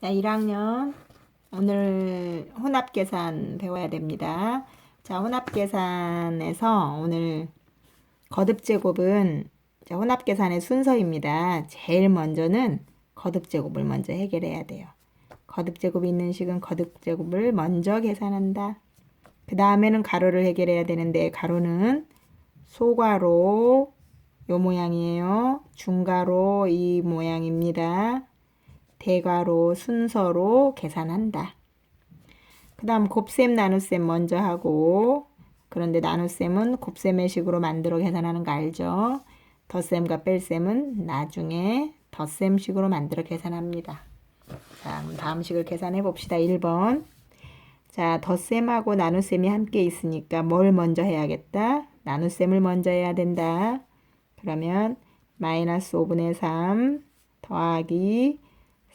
자, 1학년 오늘 혼합 계산 배워야 됩니다. 자, 혼합 계산에서 오늘 거듭 제곱은 자, 혼합 계산의 순서입니다. 제일 먼저는 거듭 제곱을 먼저 해결해야 돼요. 거듭 제곱이 있는 식은 거듭 제곱을 먼저 계산한다. 그 다음에는 가로를 해결해야 되는데 가로는 소가로 요 모양이에요. 중가로 이 모양입니다. 대괄호 순서로 계산한다. 그 다음 곱셈 나눗셈 먼저 하고 그런데 나눗셈은 곱셈의 식으로 만들어 계산하는 거 알죠? 덧셈과 뺄셈은 나중에 덧셈식으로 만들어 계산합니다. 자, 다음 식을 계산해 봅시다. 1번. 자, 덧셈하고 나눗셈이 함께 있으니까 뭘 먼저 해야겠다? 나눗셈을 먼저 해야 된다. 그러면 마이너스 5분의 3 더하기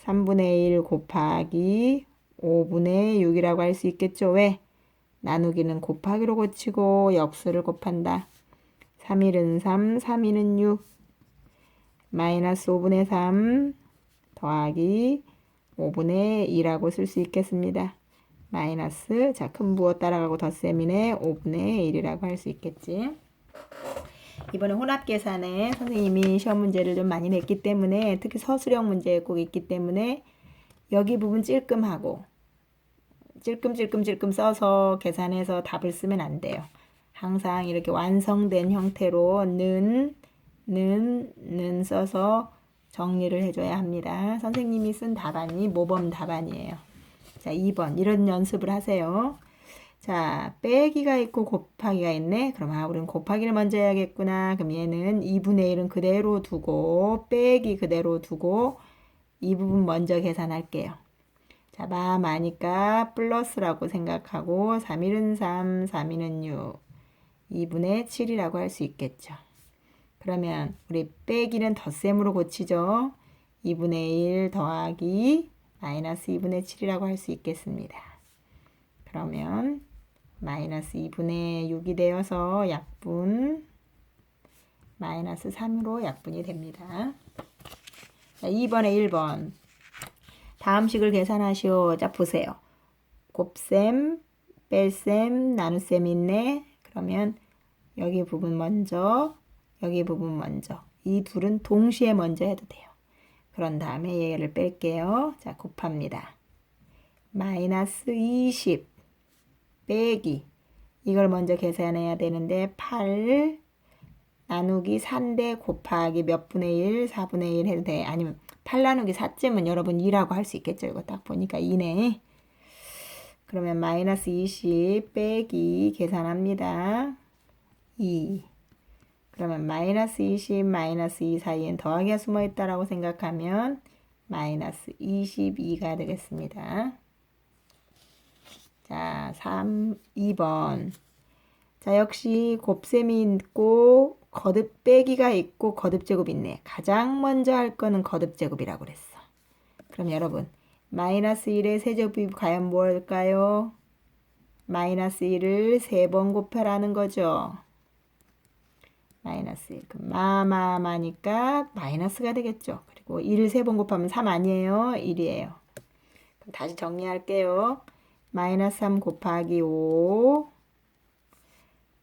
3분의 1 곱하기 5분의 6이라고 할 수 있겠죠. 왜? 나누기는 곱하기로 고치고 역수를 곱한다. 3일은 3, 3일은 6. 마이너스 5분의 3 더하기 5분의 2라고 쓸 수 있겠습니다. 마이너스 자 큰 부호 따라가고 덧셈이네 5분의 1이라고 할 수 있겠지. 이번에 혼합 계산에 선생님이 시험 문제를 좀 많이 냈기 때문에 특히 서술형 문제에 꼭 있기 때문에 여기 부분 찔끔하고 찔끔찔끔찔끔 써서 계산해서 답을 쓰면 안 돼요. 항상 이렇게 완성된 형태로 는, 는, 는 써서 정리를 해줘야 합니다. 선생님이 쓴 답안이 모범 답안이에요. 자, 2번. 이런 연습을 하세요. 자, 빼기가 있고 곱하기가 있네. 그럼 아, 우리는 곱하기를 먼저 해야겠구나. 그럼 얘는 2분의 1은 그대로 두고 빼기 그대로 두고 이 부분 먼저 계산할게요. 자, 마 마니까 플러스라고 생각하고 3일은 3, 3일은 6. 2분의 7이라고 할 수 있겠죠. 그러면 우리 빼기는 덧셈으로 고치죠. 2분의 1 더하기 마이너스 2분의 7이라고 할 수 있겠습니다. 그러면 마이너스 2분의 6이 되어서 약분 마이너스 3으로 약분이 됩니다. 자, 2번에 1번 다음 식을 계산하시오. 자 보세요. 곱셈, 뺄셈, 나눗셈 있네. 그러면 여기 부분 먼저 여기 부분 먼저 이 둘은 동시에 먼저 해도 돼요. 그런 다음에 얘를 뺄게요. 자 곱합니다. 마이너스 20 빼기 이걸 먼저 계산해야 되는데 8 나누기 3대 곱하기 몇 분의 1, 4분의 1 해도 돼. 아니면 8 나누기 4쯤은 여러분 2라고 할 수 있겠죠. 이거 딱 보니까 2네. 그러면 마이너스 20 빼기 계산합니다. 2 그러면 마이너스 20, 마이너스 2 사이엔 더하기가 숨어 있다라고 생각하면 마이너스 22가 되겠습니다. 자, 3, 2번. 자, 역시 곱셈이 있고 거듭 빼기가 있고 거듭 제곱이 있네. 가장 먼저 할 거는 거듭 제곱이라고 그랬어. 그럼 여러분, 마이너스 1의 세제곱이 과연 뭘까요? 마이너스 1을 세 번 곱해라는 거죠. 마이너스 1. 그럼 마마마니까 마이너스가 되겠죠. 그리고 1을 세 번 곱하면 3 아니에요? 1이에요. 그럼 다시 정리할게요. 마이너스 3 곱하기 5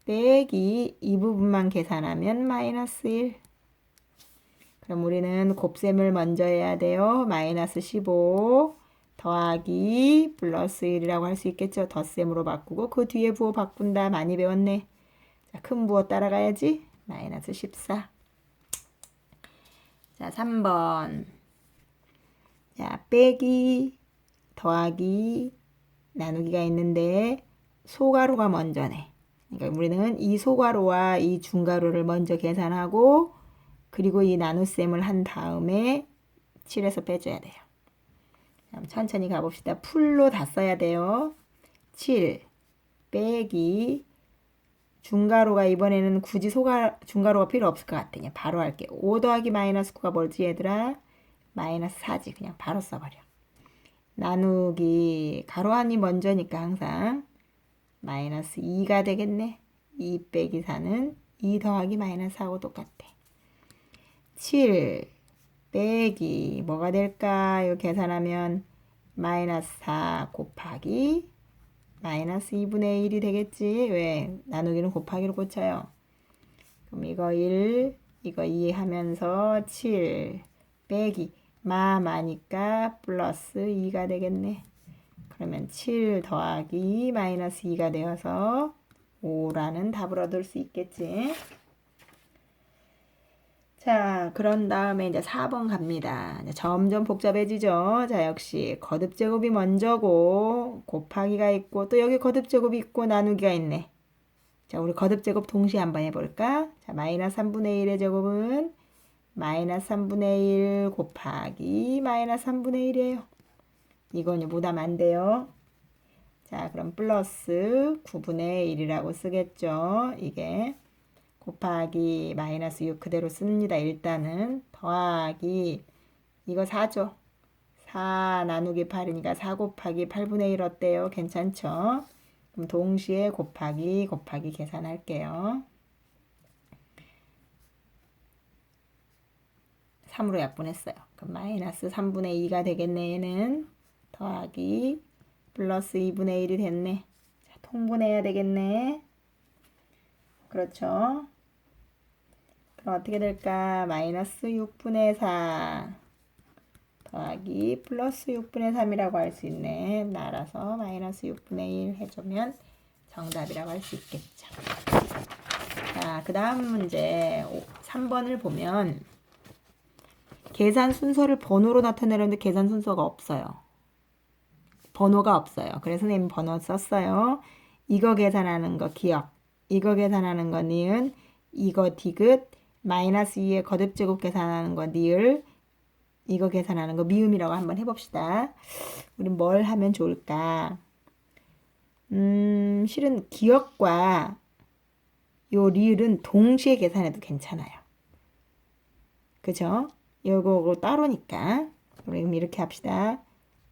빼기 이 부분만 계산하면 마이너스 1. 그럼 우리는 곱셈을 먼저 해야 돼요. 마이너스 15 더하기 플러스 1이라고 할 수 있겠죠. 덧셈으로 바꾸고 그 뒤에 부호 바꾼다. 많이 배웠네. 자, 큰 부호 따라가야지. 마이너스 14. 자, 3번. 자, 빼기 더하기 나누기가 있는데 소가로가 먼저네. 그러니까 우리는 이 소가로와 이 중가로를 먼저 계산하고 그리고 이 나눗셈을 한 다음에 7에서 빼줘야 돼요. 천천히 가봅시다. 풀로 다 써야 돼요. 7 빼기 중가로가 이번에는 굳이 소가 중가로가 필요 없을 것 같아. 그냥 바로 할게. 5 더하기 마이너스 9가 뭐지 얘들아? 마이너스 4지. 그냥 바로 써버려. 나누기 가로안이 먼저니까 항상 마이너스 2가 되겠네. 2 빼기 4는 2 더하기 마이너스 4하고 똑같아. 7 빼기 뭐가 될까? 이거 계산하면 마이너스 4 곱하기 마이너스 2분의 1이 되겠지. 왜? 나누기는 곱하기로 고쳐요. 그럼 이거 1, 이거 2 하면서 7 빼기 마 마니까 플러스 2가 되겠네. 그러면 7 더하기 마이너스 2가 되어서 5라는 답을 얻을 수 있겠지. 자, 그런 다음에 이제 4번 갑니다. 점점 복잡해지죠. 자, 역시 거듭 제곱이 먼저고 곱하기가 있고 또 여기 거듭 제곱이 있고 나누기가 있네. 자, 우리 거듭 제곱 동시에 한번 해볼까? 자, 마이너스 3분의 1의 제곱은 마이너스 3분의 1 곱하기 마이너스 3분의 1이에요. 이건 못하면 안 돼요. 자, 그럼 플러스 9분의 1이라고 쓰겠죠. 이게 곱하기 마이너스 6 그대로 씁니다. 일단은 더하기 이거 4죠. 4 나누기 8이니까 4 곱하기 8분의 1 어때요? 괜찮죠? 그럼 동시에 곱하기 곱하기 계산할게요. 3으로 약분했어요. 그럼 마이너스 3분의 2가 되겠네. 얘는 더하기 플러스 2분의 1이 됐네. 자, 통분해야 되겠네. 그렇죠. 그럼 어떻게 될까? 마이너스 6분의 4 더하기 플러스 6분의 3이라고 할 수 있네. 날아서 마이너스 6분의 1 해주면 정답이라고 할 수 있겠죠. 자, 그 다음 문제 3번을 보면 계산 순서를 번호로 나타내려는데 계산 순서가 없어요. 번호가 없어요. 그래서 선생님 번호 썼어요. 이거 계산하는 거 기억. 이거 계산하는 거 니은. 이거 디귿. 마이너스 2의 거듭 제곱 계산하는 거 니을. 이거 계산하는 거 미음이라고 한번 해봅시다. 우리 뭘 하면 좋을까? 음, 실은 기억과 요 리을은 동시에 계산해도 괜찮아요. 그죠? 요거 따로니까. 그럼 이렇게 합시다.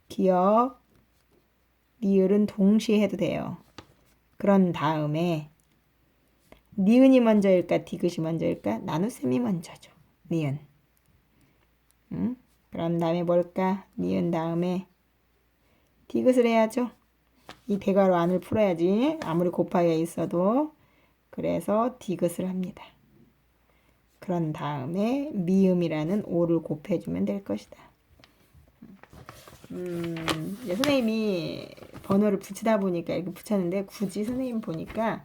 기억, 리을은 동시에 해도 돼요. 그런 다음에 니은이 먼저일까 디귿이 먼저일까 나눗셈이 먼저죠. 니은. 응? 그런 다음에 뭘까? 니은 다음에 디귿을 해야죠. 이 대괄호 안을 풀어야지. 아무리 곱하기가 있어도. 그래서 디귿을 합니다. 그런 다음에 미음이라는 오를 곱해주면 될 것이다. 음, 선생님이 번호를 붙이다 보니까 이렇게 붙였는데 굳이 선생님 보니까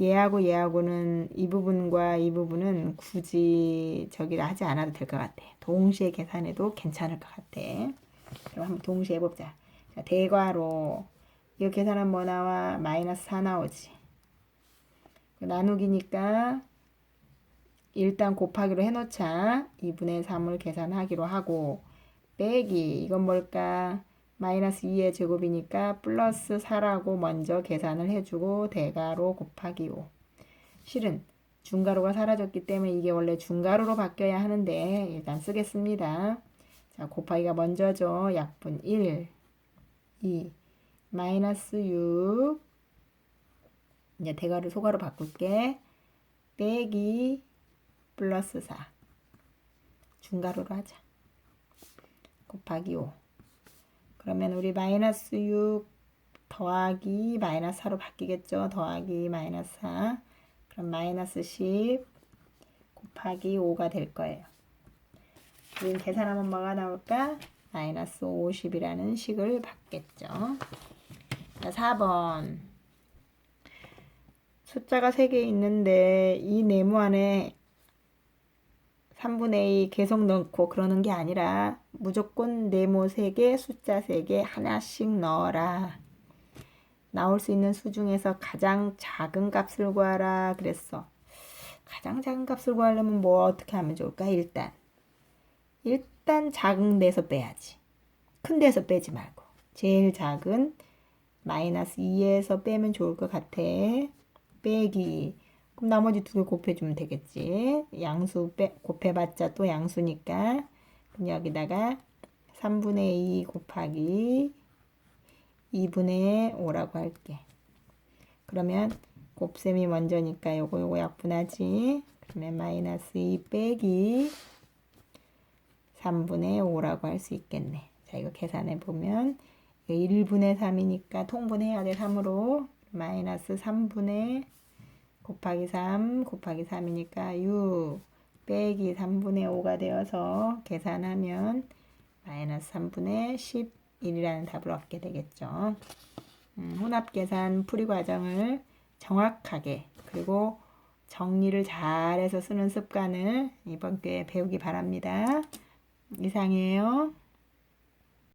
얘하고 얘하고는 이 부분과 이 부분은 굳이 저기를 하지 않아도 될 것 같아. 동시에 계산해도 괜찮을 것 같아. 그럼 한번 동시에 해보자. 자, 대괄호. 이거 계산하면 뭐 나와? 마이너스 4 나오지. 나누기니까 일단 곱하기로 해놓자. 2분의 3을 계산하기로 하고 빼기 이건 뭘까? 마이너스 2의 제곱이니까 플러스 4라고 먼저 계산을 해주고 대가로 곱하기 5. 실은 중가로가 사라졌기 때문에 이게 원래 중가로로 바뀌어야 하는데 일단 쓰겠습니다. 자 곱하기가 먼저죠. 약분 1, 2, 마이너스 6 이제 대가를 소가로 바꿀게. 빼기 플러스 4 중가로로 하자. 곱하기 5 그러면 우리 마이너스 6 더하기 마이너스 4로 바뀌겠죠. 더하기 마이너스 4 그럼 마이너스 10 곱하기 5가 될 거예요. 우린 계산하면 뭐가 나올까? 마이너스 50이라는 식을 받겠죠. 자, 4번 숫자가 3개 있는데 이 네모 안에 3분의 2 계속 넣고 그러는 게 아니라 무조건 네모 3개, 숫자 3개 하나씩 넣어라. 나올 수 있는 수 중에서 가장 작은 값을 구하라 그랬어. 가장 작은 값을 구하려면 뭐 어떻게 하면 좋을까? 일단 일단 작은 데서 빼야지. 큰 데서 빼지 말고 제일 작은 마이너스 2에서 빼면 좋을 것 같아. 빼기 그럼 나머지 두 개 곱해주면 되겠지. 양수 빼, 곱해봤자 또 양수니까. 그럼 여기다가 3분의 2 곱하기 2분의 5라고 할게. 그러면 곱셈이 먼저니까 요거 요거 약분하지. 그러면 마이너스 2 빼기 3분의 5라고 할 수 있겠네. 자, 이거 계산해 보면 1분의 3이니까 통분해야 돼 3으로 마이너스 3분의 곱하기 3 곱하기 3이니까 6 빼기 3분의 5가 되어서 계산하면 마이너스 3분의 11이라는 답을 얻게 되겠죠. 음, 혼합 계산 풀이 과정을 정확하게 그리고 정리를 잘해서 쓰는 습관을 이번 기회에 배우기 바랍니다. 이상이에요.